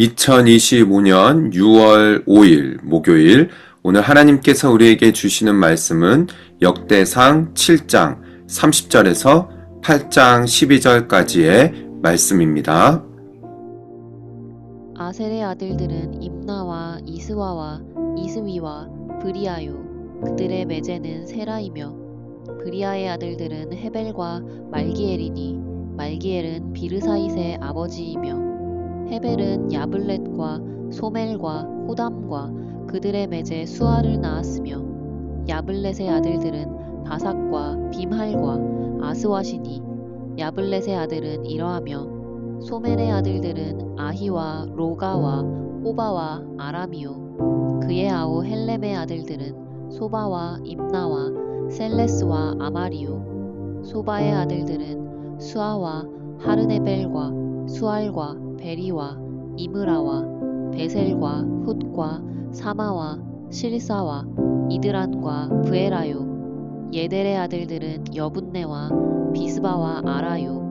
(2025년 6월 5일) 목요일 오늘 하나님께서 우리에게 주시는 말씀은 역대상 7장 30절에서 8장 12절까지의 말씀입니다. 아셀의 아들들은 임나와 이스와와 이스위와 브리아요. 그들의 매제는 세라이며 브리아의 아들들은 헤벨과 말기엘이니 말기엘은 비르사잇의 아버지이며 헤벨은 야블렛과 소멜과 호담과 그들의 매제 수아를 낳았으며 야블렛의 아들들은 바삭과 빔할과 아스와시니 야블렛의 아들은 이러하며 소멜의 아들들은 아히와 로가와 호바와 아람이요. 그의 아우 헬렘의 아들들은 소바와 임나와 셀레스와 아마리요. 소바의 아들들은 수아와 하르네벨과 수알과 베리와 이므라와 베셀과 훗과 사마와 실사와 이드란과 브에라요. 예델의 아들들은 여분네와 비스바와 아라요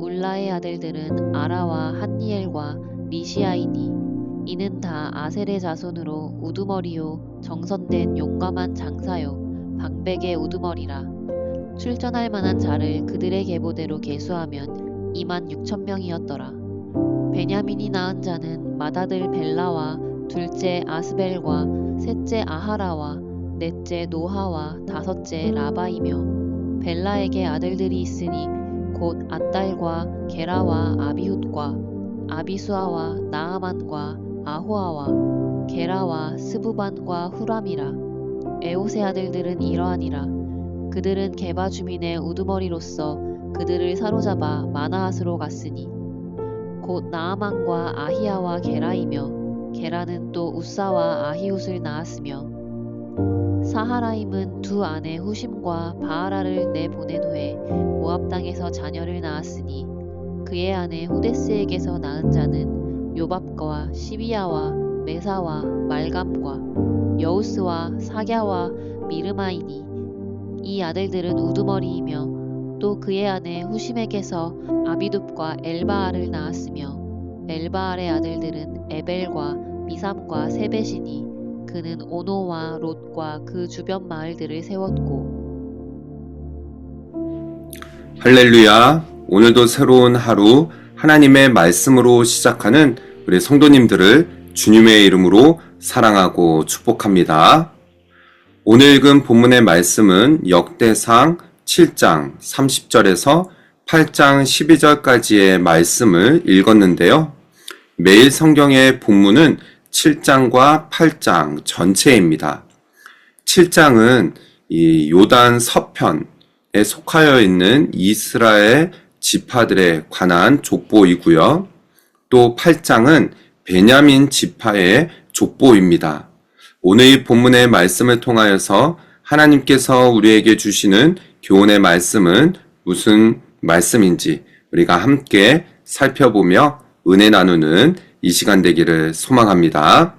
울라의 아들들은 아라와 한니엘과 리시아이니 이는 다 아셀의 자손으로 우두머리요 정선된 용감한 장사요 방백의 우두머리라. 출전할 만한 자를 그들의 계보대로 계수하면 2만 6천 명이었더라. 베냐민이 낳은 자는 맏아들 벨라와 둘째 아스벨과 셋째 아하라와 넷째 노하와 다섯째 라바이며 벨라에게 아들들이 있으니 곧 앗달과 게라와 아비훗과 아비수아와 나아만과 아호아와 게라와 스부반과 후람이라. 에옷의 아들들은 이러하니라. 그들은 게바 주민의 우두머리로서 그들을 사로잡아 마나앗으로 갔으니 곧 나아만과 아히야와 게라이며 게라는 또 우사와 아히웃을 낳았으며 사하라임은 두 아내 후심과 바하라를 내보낸 후에 모압 땅에서 자녀를 낳았으니 그의 아내 후데스에게서 낳은 자는 요밥과 시비야와 메사와 말감과 여우스와 사갸와 미르마이니 이 아들들은 우두머리이며 또 그의 아내 후심에게서 아비둡과 엘바알을 낳았으며 엘바알의 아들들은 에벨과 미삼과 세벳이니 그는 오노와 롯과 그 주변 마을들을 세웠고 할렐루야. 오늘도 새로운 하루 하나님의 말씀으로 시작하는 우리 성도님들을 주님의 이름으로 사랑하고 축복합니다. 오늘 읽은 본문의 말씀은 역대상 7장 30절에서 8장 12절까지의 말씀을 읽었는데요. 매일 성경의 본문은 7장과 8장 전체입니다. 7장은 이 요단 서편에 속하여 있는 이스라엘 지파들에 관한 족보이고요. 또 8장은 베냐민 지파의 족보입니다. 오늘 이 본문의 말씀을 통하여서 하나님께서 우리에게 주시는 교훈의 말씀은 무슨 말씀인지 우리가 함께 살펴보며 은혜 나누는 이 시간 되기를 소망합니다.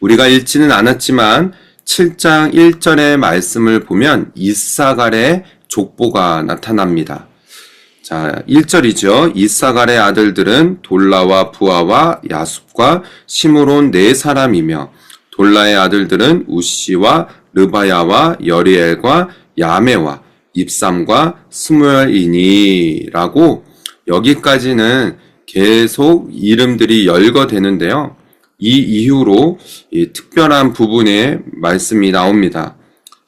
우리가 읽지는 않았지만 7장 1절의 말씀을 보면 이사갈의 족보가 나타납니다. 자, 1절이죠. 이사갈의 아들들은 돌라와 부하와 야숲과 시므론 네 사람이며 돌라의 아들들은 우시와 르바야와 여리엘과 야메와 입삼과 스무엘이니라고 여기까지는 계속 이름들이 열거되는데요. 이 이후로 이 특별한 부분의 말씀이 나옵니다.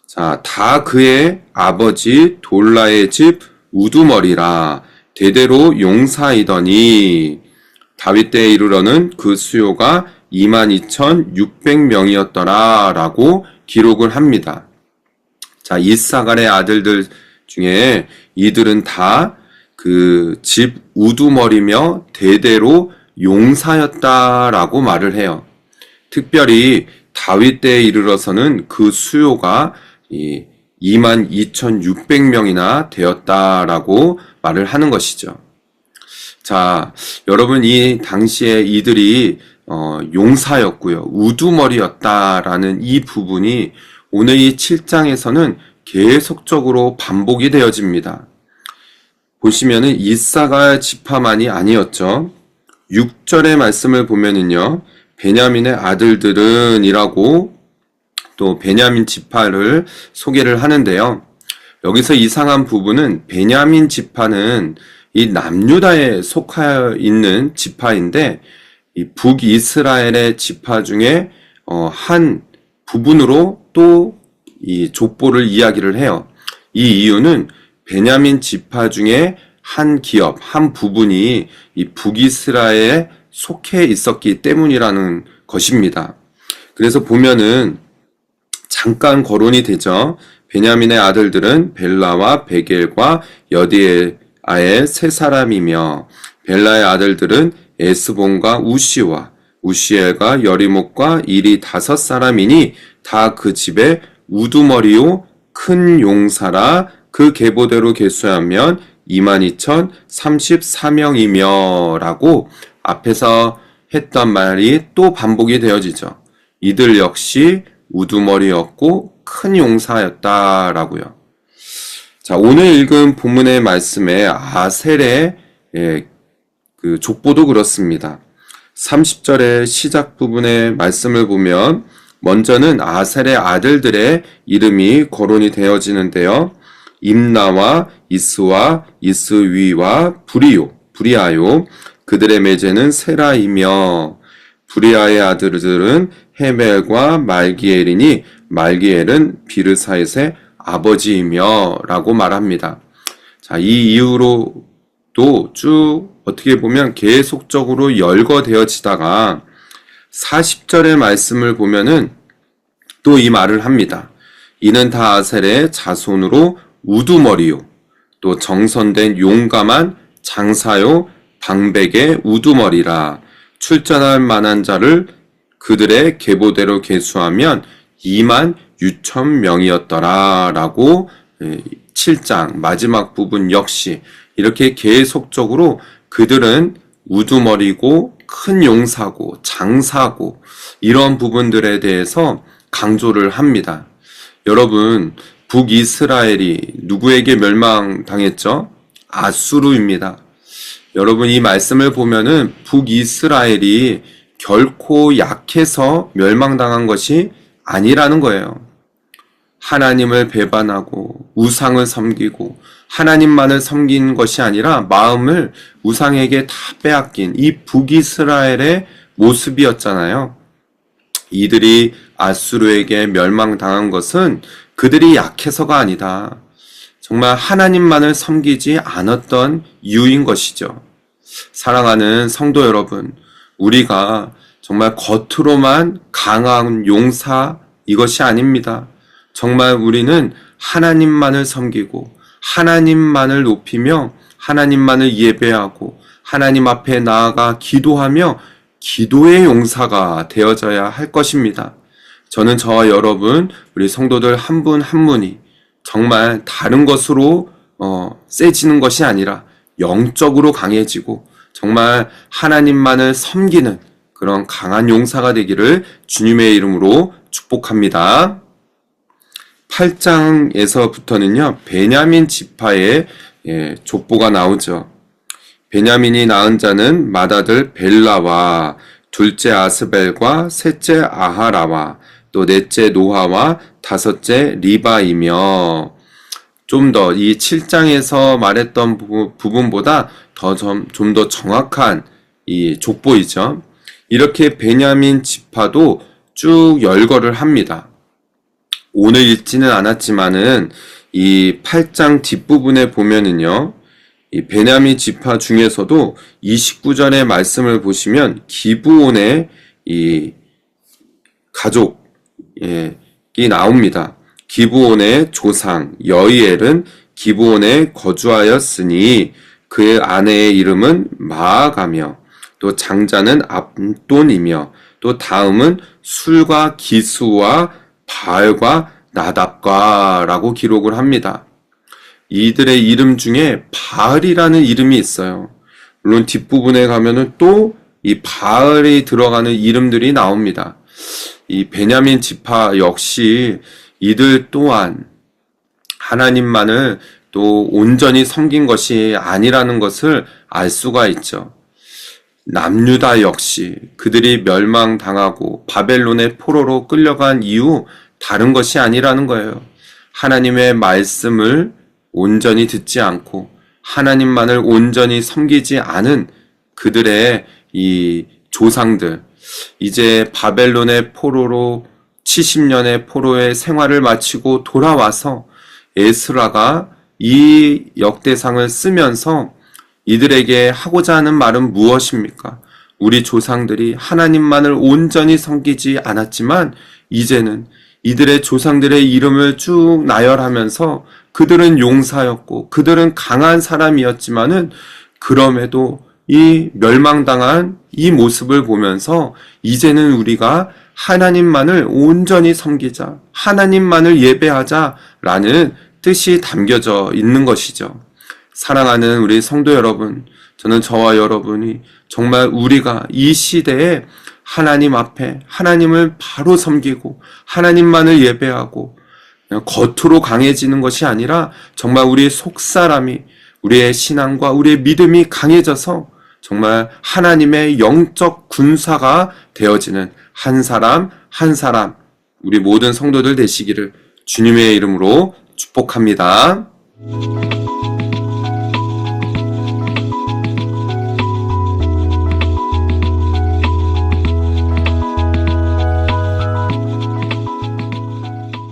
자, 다 그의 아버지 돌라의 집 우두머리라 대대로 용사이더니 다윗 때에 이르러는 그 수요가 22,600명이었더라 라고 기록을 합니다. 자, 이사갈의 아들들 중에 이들은 다 그 집 우두머리며 대대로 용사였다라고 말을 해요. 특별히 다윗 때에 이르러서는 그 수요가 22,600명이나 되었다라고 말을 하는 것이죠. 자, 여러분 이 당시에 이들이 어, 용사였고요. 우두머리였다라는 이 부분이 오늘 이 7장에서는 계속적으로 반복이 되어집니다. 보시면은 이사가 지파만이 아니었죠. 6절의 말씀을 보면은요. 베냐민의 아들들은이라고 또 베냐민 지파를 소개를 하는데요. 여기서 이상한 부분은 베냐민 지파는 이 남유다에 속하여 있는 지파인데 이 북이스라엘의 지파 중에 어, 한 부분으로 또 이 족보를 이야기를 해요. 이 이유는 베냐민 지파 중에 한 기업, 한 부분이 이 북이스라엘에 속해 있었기 때문이라는 것입니다. 그래서 보면은 잠깐 거론이 되죠. 베냐민의 아들들은 벨라와 베겔과 여디아의 세 사람이며 벨라의 아들들은 에스본과 우시와 우시엘과 여리목과 일이 다섯 사람이니 다 그 집에 우두머리요 큰 용사라 그 계보대로 계수하면 22,034명이며 라고 앞에서 했던 말이 또 반복이 되어지죠. 이들 역시 우두머리였고 큰 용사였다라고요. 자, 오늘 읽은 본문의 말씀에 아셀의 예, 그 족보도 그렇습니다. 30절의 시작 부분의 말씀을 보면 먼저는 아셀의 아들들의 이름이 거론이 되어지는데요. 임나와 이스와 이스위와 부리요, 부리아요. 그들의 매제는 세라이며 부리아의 아들들은 헤벨과 말기엘이니 말기엘은 비르사렛의 아버지이며 라고 말합니다. 자, 이 이후로도 쭉 어떻게 보면 계속적으로 열거되어지다가 40절의 말씀을 보면은 또 이 말을 합니다. 이는 다 아셀의 자손으로 우두머리요. 또 정선된 용감한 장사요 방백의 우두머리라. 출전할 만한 자를 그들의 계보대로 계수하면 2만 6천 명이었더라. 라고 7장 마지막 부분 역시 이렇게 계속적으로 그들은 우두머리고 큰 용사고 장사고 이런 부분들에 대해서 강조를 합니다. 여러분, 북이스라엘이 누구에게 멸망당했죠? 아수르입니다. 여러분 이 말씀을 보면은 북이스라엘이 결코 약해서 멸망당한 것이 아니라는 거예요. 하나님을 배반하고 우상을 섬기고 하나님만을 섬긴 것이 아니라 마음을 우상에게 다 빼앗긴 이 북이스라엘의 모습이었잖아요. 이들이 아수르에게 멸망당한 것은 그들이 약해서가 아니다. 정말 하나님만을 섬기지 않았던 이유인 것이죠. 사랑하는 성도 여러분, 우리가 정말 겉으로만 강한 용사 이것이 아닙니다. 정말 우리는 하나님만을 섬기고 하나님만을 높이며 하나님만을 예배하고 하나님 앞에 나아가 기도하며 기도의 용사가 되어져야 할 것입니다. 저는 저와 여러분, 우리 성도들 한 분 한 분이 정말 다른 것으로 어, 세지는 것이 아니라 영적으로 강해지고 정말 하나님만을 섬기는 그런 강한 용사가 되기를 주님의 이름으로 축복합니다. 8장에서부터는요, 베냐민 지파의 예, 족보가 나오죠. 베냐민이 낳은 자는 맏아들 벨라와 둘째 아스벨과 셋째 아하라와 또 넷째 노하와 다섯째 리바이며 좀 더 이 7장에서 말했던 부, 부분 보다 더 좀 더 정확한 이 족보이죠. 이렇게 베냐민 지파도 쭉 열거를 합니다. 오늘 읽지는 않았지만은 이 8장 뒷부분에 보면은요. 이 베냐민 지파 중에서도 29절의 말씀을 보시면 기브온의 이 가족 이 나옵니다. 기브온의 조상 여이엘은 기브온에 거주하였으니 그의 아내의 이름은 마아가며 또 장자는 압돈이며 또 다음은 술과 기수와 바알과 나답과라고 기록을 합니다. 이들의 이름 중에 바알이라는 이름이 있어요. 물론 뒷부분에 가면은 또 이 바알이 들어가는 이름들이 나옵니다. 이 베냐민 지파 역시 이들 또한 하나님만을 또 온전히 섬긴 것이 아니라는 것을 알 수가 있죠. 남유다 역시 그들이 멸망당하고 바벨론의 포로로 끌려간 이유 다른 것이 아니라는 거예요. 하나님의 말씀을 온전히 듣지 않고 하나님만을 온전히 섬기지 않은 그들의 이 조상들, 이제 바벨론의 포로로 70년의 포로의 생활을 마치고 돌아와서 에스라가 이 역대상을 쓰면서 이들에게 하고자 하는 말은 무엇입니까? 우리 조상들이 하나님만을 온전히 섬기지 않았지만 이제는 이들의 조상들의 이름을 쭉 나열하면서 그들은 용사였고 그들은 강한 사람이었지만은 그럼에도 이 멸망당한 이 모습을 보면서 이제는 우리가 하나님만을 온전히 섬기자, 하나님만을 예배하자라는 뜻이 담겨져 있는 것이죠. 사랑하는 우리 성도 여러분, 저는 저와 여러분이 정말 우리가 이 시대에 하나님 앞에 하나님을 바로 섬기고 하나님만을 예배하고 겉으로 강해지는 것이 아니라 정말 우리의 속사람이 우리의 신앙과 우리의 믿음이 강해져서 정말 하나님의 영적 군사가 되어지는 한 사람 한 사람 우리 모든 성도들 되시기를 주님의 이름으로 축복합니다.